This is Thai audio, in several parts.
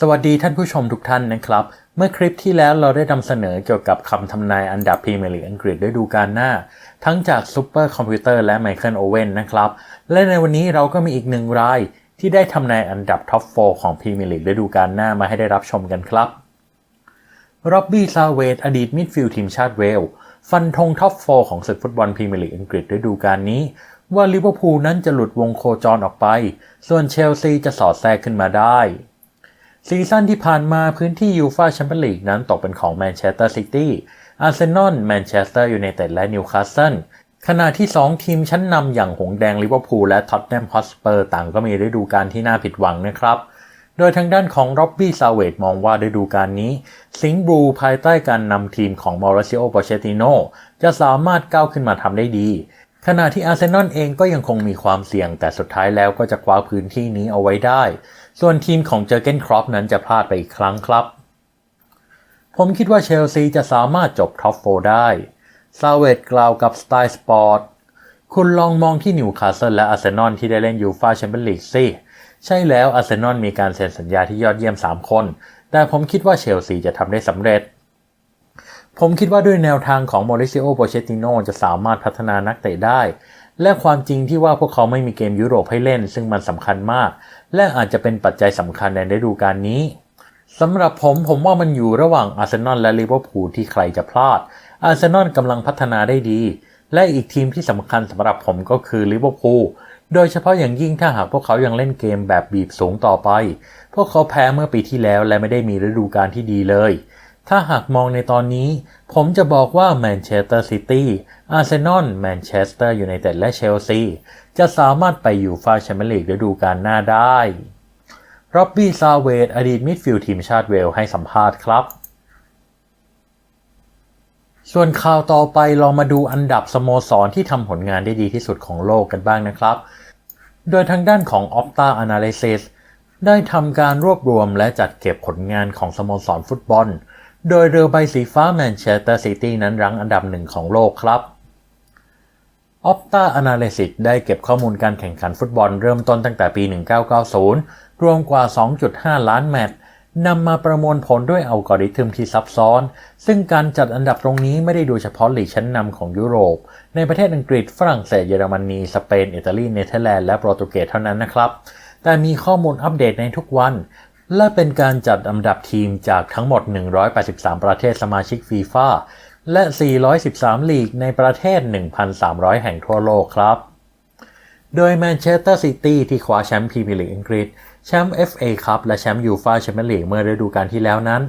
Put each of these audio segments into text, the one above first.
สวัสดีท่านผู้ชมทุกท่านนะครับ เมื่อคลิปที่แล้วเราได้นำเสนอเกี่ยวกับคำทำนายอันดับพรีเมียร์ลีกอังกฤษฤดูกาลหน้า ทั้งจากซูเปอร์คอมพิวเตอร์และไมเคิลโอเว่นนะครับ และในวันนี้เราก็มีอีกหนึ่งราย ที่ได้ทำนายอันดับท็อป 4 ของพรีเมียร์ลีกฤดูกาลหน้ามาให้ได้รับชมกันครับร็อบบี้ซาเวตอดีตมิดฟิลด์ทีมชาติเวลฟันธงท็อป 4 ของศึกฟุตบอลพรีเมียร์ลีกอังกฤษฤดูกาลนี้ ว่าลิเวอร์พูลนั้นจะหลุดวงโคจรออกไป ส่วนเชลซีจะสอดแทรกขึ้นมาได้ ซีซั่นที่ผ่านมาพื้นที่ยูฟาแชมเปี้ยนลีกนั้นตกเป็นของแมนเชสเตอร์ซิตี้ อาร์เซนอล แมนเชสเตอร์ยูไนเต็ดและนิวคาสเซิล ขณะที่ 2 ทีมชั้นนำอย่างหงแดงลิเวอร์พูลและท็อตแนมฮอสเปอร์ต่างก็มีฤดูกาลที่น่าผิดหวังนะครับ โดยทางด้านของร็อบบี้ซาเวตมองว่าฤดูกาลนี้ สิงห์บลูภายใต้การนำทีมของมอริซิโอโปเชติโนจะสามารถก้าวขึ้นมาทำได้ดีขณะที่อาร์เซนอลเองก็ยังคงมีความเสี่ยงแต่สุดท้ายแล้วก็จะคว้าพื้นที่นี้เอาไว้ได้ ส่วนทีมของเจอเกนครอปนั้นจะพลาดไปอีกครั้งครับ ผมคิดว่าเชลซีจะสามารถจบท็อปโฟได้ซาเวตกล่าวกับสไตล์สปอร์ตคุณลองมองที่นิวคาสเซิลและอาร์เซนอลที่ได้เล่นยูฟาแชมเปี้ยนลีกสิใช่แล้วอาร์เซนอลมีการเซ็นสัญญาที่ยอดเยี่ยม 3 คน แต่ผมคิดว่าเชลซีจะทำได้สำเร็จ ผมคิดว่าด้วยแนวทางของโมริซิโอโปเชติโนจะสามารถพัฒนานักเตะได้ และความจริงที่ว่าพวกเขาไม่มีเกมยุโรปให้เล่น ซึ่งมันสำคัญมาก และอาจจะเป็นปัจจัยสำคัญในฤดูกาลนี้สำหรับผมผมว่ามันอยู่ระหว่างอาร์เซนอลและลิเวอร์พูลที่ใครจะพลาด อาร์เซนอลกำลังพัฒนาได้ดี และอีกทีมที่สำคัญสำหรับผมก็คือลิเวอร์พูลโดยเฉพาะอย่างยิ่งถ้าหากพวกเขายังเล่นเกมแบบบีบสูงต่อไป พวกเขาแพ้เมื่อปีที่แล้วและไม่ได้มีฤดูกาลที่ดีเลย ถ้าหากมองในตอนนี้ ผมจะบอกว่าแมนเชสเตอร์ซิตี้ อาร์เซนอล แมนเชสเตอร์ยูไนเต็ดและเชลซี จะสามารถไปอยู่ฟาแชมเปี้ยนลีกฤดูกาลหน้าได้ร็อบบี้ซาเวตอดีตมิดฟิลด์ทีมชาติเวลให้สัมภาษณ์ครับ ส่วนข่าวต่อไปเรามาดูอันดับสโมสรที่ทำผลงานได้ดีที่สุดของโลกกันบ้างนะครับ โดยทางด้านของ Opta Analysis ได้ทำการรวบรวมและจัดเก็บผลงานของสโมสรฟุตบอล โดยเรือใบสีฟ้าแมนเชสเตอร์ซิตี้นั้นรั้งอันดับหนึ่งของโลกครับ Opta Analysis ได้เก็บข้อมูลการแข่งขันฟุตบอลเริ่มต้นตั้งแต่ปี 1990 รวมกว่า 2.5 ล้านแมตช์นำมาประมวลผลด้วยอัลกอริทึมที่ซับซ้อน ซึ่งการจัดอันดับตรงนี้ไม่ได้ดูเฉพาะหลีกชั้นนำของยุโรป ในประเทศอังกฤษ ฝรั่งเศส เยอรมนี สเปน อิตาลี เนเธอร์แลนด์ และโปรตุเกสเท่านั้นนะครับ แต่มีข้อมูลอัปเดตในทุกวัน และเป็นการจัดอันดับทีมจากทั้งหมด 183 ประเทศสมาชิกฟีฟ่า และ 413 ลีกในประเทศ 1,300 แห่งทั่วโลกครับ โดยแมนเชสเตอร์ซิตี้ที่คว้าแชมป์พรีเมียร์ลีกอังกฤษ แชมป์ FA คัพและแชมป์ยูฟ่าแชมเปี้ยนลีกเมื่อฤดูกาลที่แล้วนั้น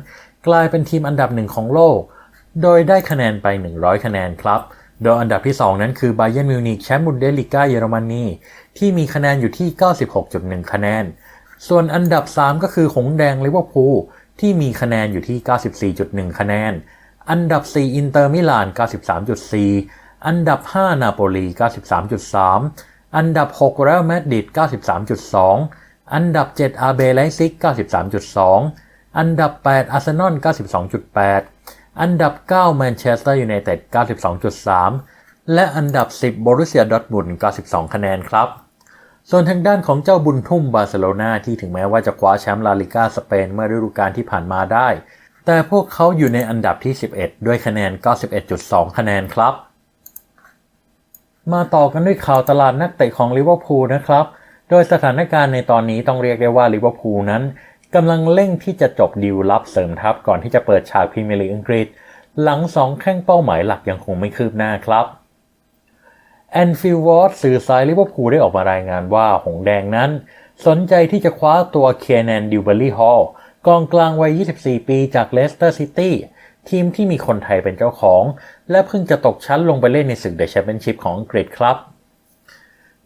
กลายเป็นทีมอันดับหนึ่งของโลก โดยได้คะแนนไป 100 คะแนนครับ โดยอันดับที่ 2 นั้นคือ b บ y e r n มิวนิกแชมป์บุนเดสลิก้าเยอรมนีที่มีคะแนนอยู่ที่ 96.1 คะแนน ส่วนอันดับ 3 ก็คือหงแดงลิเวอร์พูลที่มีคะแนนอยู่ที่ 94.1 คะแนน อันดับ 4 อินเตอร์มิลาน 93.4 อันดับ 5 นาโปลี 93.3 อันดับ 6 เรอัลมาดริด 93.2 อันดับ 7 อาเบไลซิก 93.2 อันดับ 8 อาร์เซนอล 92.8 อันดับ 9 แมนเชสเตอร์ยูไนเต็ด 92.3 และอันดับ 10 บรุเซียดอทมุน92 คะแนนครับส่วนทางด้านของเจ้าบุญทุ่มบาร์เซโลนาที่ถึงแม้ว่าจะคว้าแชมป์ลาลิก้าสเปนเมื่อฤดูกาลที่ผ่านมาได้ แต่พวกเขาอยู่ในอันดับที่ 11 ด้วยคะแนน 91.2 คะแนนครับ มาต่อกันด้วยข่าวตลาดนักเตะของลิเวอร์พูลนะครับ โดยสถานการณ์ในตอนนี้ต้องเรียกได้ว่าลิเวอร์พูลนั้นกำลังเร่งที่จะจบดีลลับเสริมทัพก่อนที่จะเปิดฉากพรีเมียร์ลีกอังกฤษ หลังสองแข้งเป้าหมายหลักยังคงไม่คืบหน้าครับแอนฟิลวอร์ดสื่อสายลิเวอร์พูลได้ออกมารายงานว่าหงแดงนั้น สนใจที่จะคว้าตัวเคนแนนดิวเบอรี่ฮอล กองกลางวัย 24 ปีจากเลสเตอร์ซิตี้ทีมที่มีคนไทยเป็นเจ้าของ และเพิ่งจะตกชั้นลงไปเล่นในศึกเดอะแชมเปี้ยนชิพของอังกฤษครับ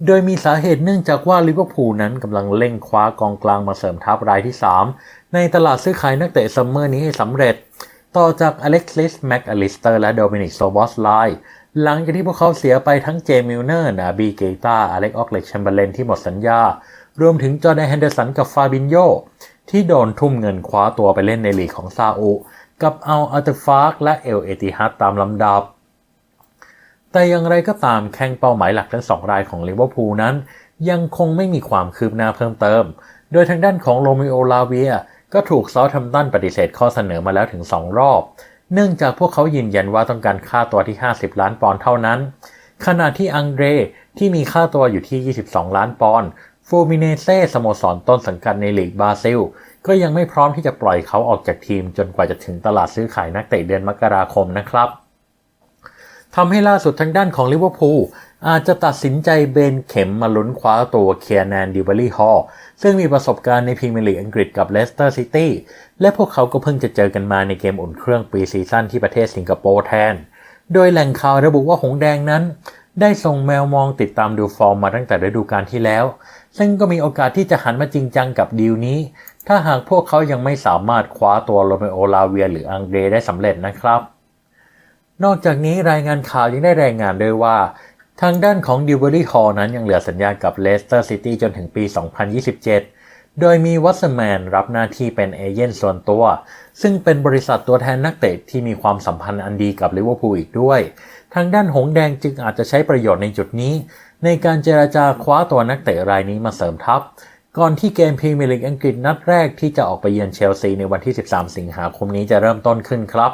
โดยมีสาเหตุเนื่องจากว่าลิเวอร์พูลนั้นกำลังเร่งคว้ากองกลางมาเสริมทัพรายที่ 3 ในตลาดซื้อขายนักเตะซัมเมอร์นี้ให้สำเร็จ ต่อจากอเล็กซิสแม็กอลิสเตอร์และโดมินิกโซบอสไลหลังจากที่พวกเขาเสียไปทั้งเจมิลเนอร์นาบีเกตาอเล็กออกเล็กแชมเบอร์เลนที่หมดสัญญารวมถึงจอร์แดนแฮนเดอร์สันกับฟาบินโย ที่โดนทุ่มเงินคว้าตัวไปเล่นในลีกของซาอุกับเอาอัลตฟาร์กและเอลเอติฮัดตามลำดับ แต่อย่างไรก็ตามแข่งเป้าหมายหลักทั้งสองรายของลิเวอร์พูลนั้น ยังคงไม่มีความคืบหน้าเพิ่มเติม โดยทางด้านของโรมิโอลาเวียก็ถูกซอลแทมตันปฏิเสธข้อเสนอมาแล้วถึง 2 รอบ เนื่องจากพวกเขายืนยันว่าต้องการค่าตัวที่ 50 ล้านปอนด์เท่านั้น ขณะที่อังเดรที่มีค่าตัวอยู่ที่ 22 ล้านปอนด์ ฟูมิเนเซ่สโมสรต้นสังกัดในลีกบราซิล ก็ยังไม่พร้อมที่จะปล่อยเขาออกจากทีมจนกว่าจะถึงตลาดซื้อขายนักเตะเดือนมกราคมนะครับทำให้ล่าสุดทางด้านของลิเวอร์พูลอาจจะตัดสินใจเบนเข็มมาลุ้นคว้าตัวเคียร์แนนดิวเบอรี่ฮอลซึ่งมีประสบการณ์ในพรีเมียร์ลีกอังกฤษกับเลสเตอร์ซิตี้และพวกเขาก็เพิ่งจะเจอกันมาในเกมอุ่นเครื่องปีซีซั่นที่ประเทศสิงคโปร์แทน โดยแหล่งข่าวระบุว่าหงแดงนั้น ได้ส่งแมวมองติดตามดูฟอร์มมาตั้งแต่ฤดูกาลที่แล้ว ซึ่งก็มีโอกาสที่จะหันมาจริงจังกับดีลนี้ ถ้าหากพวกเขายังไม่สามารถคว้าตัวโรเมโอลาเวียหรืออังเดรได้สำเร็จนะครับ นอกจากนี้รายงานข่าวยังได้รายงานด้วยว่า ทางด้านของดิวเบอรี่ฮอลนั้นยังเหลือสัญญากับเลสเตอร์ซิตี้จนถึงปี 2027โดยมีวัตสแมนรับหน้าที่เป็นเอเย่นส่วนตัว ซึ่งเป็นบริษัทตัวแทนนักเตะที่มีความสัมพันธ์อันดีกับลิเวอร์พูลอีกด้วย ทางด้านหงแดงจึงอาจจะใช้ประโยชน์ในจุดนี้ ในการเจราจาคว้าตัวนักเตะรายนี้มาเสริมทัพ ก่อนที่เกมพรีเมียร์ลีกอังกฤษนัดแรกที่จะออกไปเยือนเชลซีในวันที่ 13 สิงหาคมนี้จะเริ่มต้นขึ้นครับ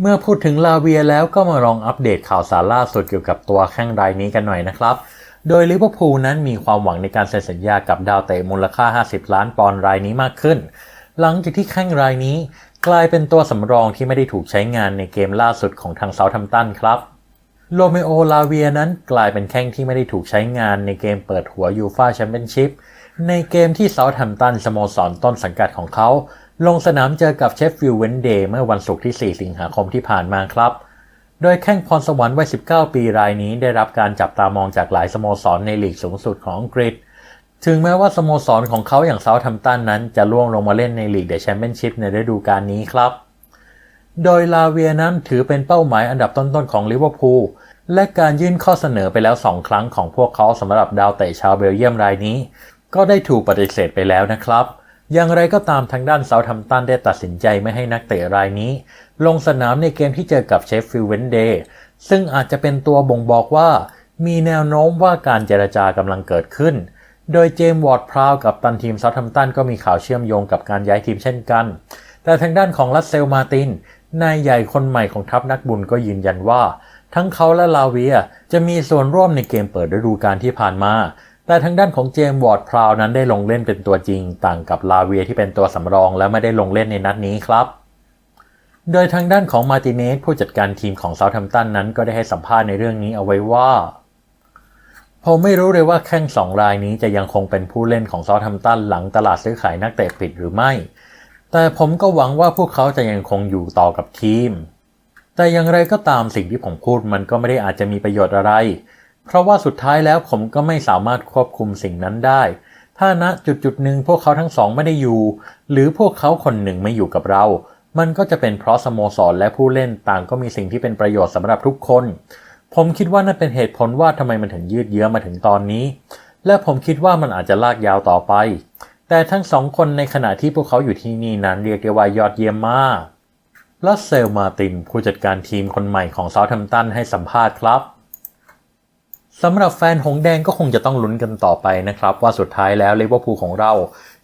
เมื่อพูดถึงลาเวียแล้วก็มาลองอัปเดตข่าวสารล่าสุดเกี่ยวกับตัวแข้งรายนี้กันหน่อยนะครับโดยลิเวอร์พูลนั้นมีความหวังในการเซ็นสัญญากับดาวเตะมูลค่า 50 ล้านปอนด์รายนี้มากขึ้น หลังจากที่แข้งรายนี้ กลายเป็นตัวสำรองที่ไม่ได้ถูกใช้งานในเกมล่าสุดของทางเซาท์แฮมตันครับโรเมโอลาเวียนั้นกลายเป็นแข้งที่ไม่ได้ถูกใช้งานในเกมเปิดหัวยูฟาแชมเปี้ยนชิพในเกมที่เซาท์แฮมตันสโมสรต้นสังกัดของเขา ลงสนามเจอกับเชฟฟิลด์เวนเดย์เมื่อวันศุกร์ที่ 4 สิงหาคมที่ผ่านมาครับโดยแข้งพรสวรรค์วัย 19 ปีรายนี้ได้รับการจับตามองจากหลายสโมสรในลีกสูงสุดของอังกฤษ ถึงแม้ว่าสโมสรของเขาอย่างเซาท์แฮมตันนั้นจะล่วงลงมาเล่นในลีกเดอะแชมเปี้ยนชิพในฤดูกาลนี้ครับ โดยลาเวียนั้นถือเป็นเป้าหมายอันดับต้นๆของลิเวอร์พูลและการยื่นข้อเสนอไปแล้ว 2 ครั้งของพวกเขาสำหรับดาวเตะชาวเบลเยียมรายนี้ ก็ได้ถูกปฏิเสธไปแล้วนะครับ อย่างไรก็ตามทางด้านเซาท์แฮมตันได้ตัดสินใจไม่ให้นักเตะรายนี้ ลงสนามในเกมที่เจอกับเชฟฟิลด์เวนเดย์ซึ่งอาจจะเป็นตัวบ่งบอกว่า มีแนวโน้มว่าการเจรจากำลังเกิดขึ้น โดยเจมส์วอร์ดพราวกับตันทีมเซาท์แฮมตันก็มีข่าวเชื่อมโยงกับการย้ายทีมเช่นกัน แต่ทางด้านของรัสเซลมาตินนายใหญ่คนใหม่ของทัพนักบุญก็ยืนยันว่า ทั้งเขาและลาเวียจะมีส่วนร่วมในเกมเปิดฤดูกาลที่ผ่านมา แต่ทางด้านของเจมส์วอร์ดพราวนั้นได้ลงเล่นเป็นตัวจริง ต่างกับลาเวียที่เป็นตัวสำรองและไม่ได้ลงเล่นในนัดนี้ครับโดยทางด้านของมาติเนสผู้จัดการทีมของเซาท์แฮมป์ตันนั้นก็ได้ให้สัมภาษณ์ในเรื่องนี้เอาไว้ว่า ผมไม่รู้เลยว่าแข้งสองรายนี้จะยังคงเป็นผู้เล่นของเซาท์แฮมตันหลังตลาดซื้อขายนักเตะปิดหรือไม่ แต่ผมก็หวังว่าพวกเขาจะยังคงอยู่ต่อกับทีม แต่อย่างไรก็ตามสิ่งที่ผมพูดมันก็ไม่ได้อาจจะมีประโยชน์อะไร เพราะว่าสุดท้ายแล้วผมก็ไม่สามารถควบคุมสิ่งนั้นได้ ถ้าณจุดจุดหนึ่งพวกเขาทั้งสองไม่ได้อยู่ หรือพวกเขาคนหนึ่งไม่อยู่กับเรา มันก็จะเป็นเพราะสโมสรและผู้เล่นต่างก็มีสิ่งที่เป็นประโยชน์สำหรับทุกคน ผมคิดว่านั่นเป็นเหตุผลว่าทำไมมันถึงยืดเยื้อมาถึงตอนนี้ และผมคิดว่ามันอาจจะลากยาวต่อไป แต่ทั้งสองคนในขณะที่พวกเขาอยู่ที่นี่นั้นเรียกได้ว่ายอดเยี่ยมมากลัสเซลมาตินผู้จัดการทีมคนใหม่ของเซาท์แฮมตันให้สัมภาษณ์ครับสำหรับแฟนหงแดงก็คงจะต้องลุ้นกันต่อไปนะครับ ว่าสุดท้ายแล้วลิเวอร์พูลของเรา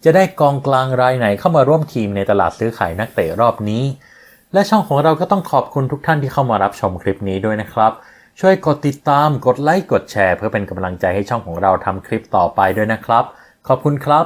จะได้กองกลางรายไหนเข้ามาร่วมทีมในตลาดซื้อขายนักเตะรอบนี้ และช่องของเราก็ต้องขอบคุณทุกท่านที่เข้ามารับชมคลิปนี้ด้วยนะครับ ช่วยกดติดตาม กดไลค์ กดแชร์ เพื่อเป็นกำลังใจให้ช่องของเราทำคลิปต่อไปด้วยนะครับ ขอบคุณครับ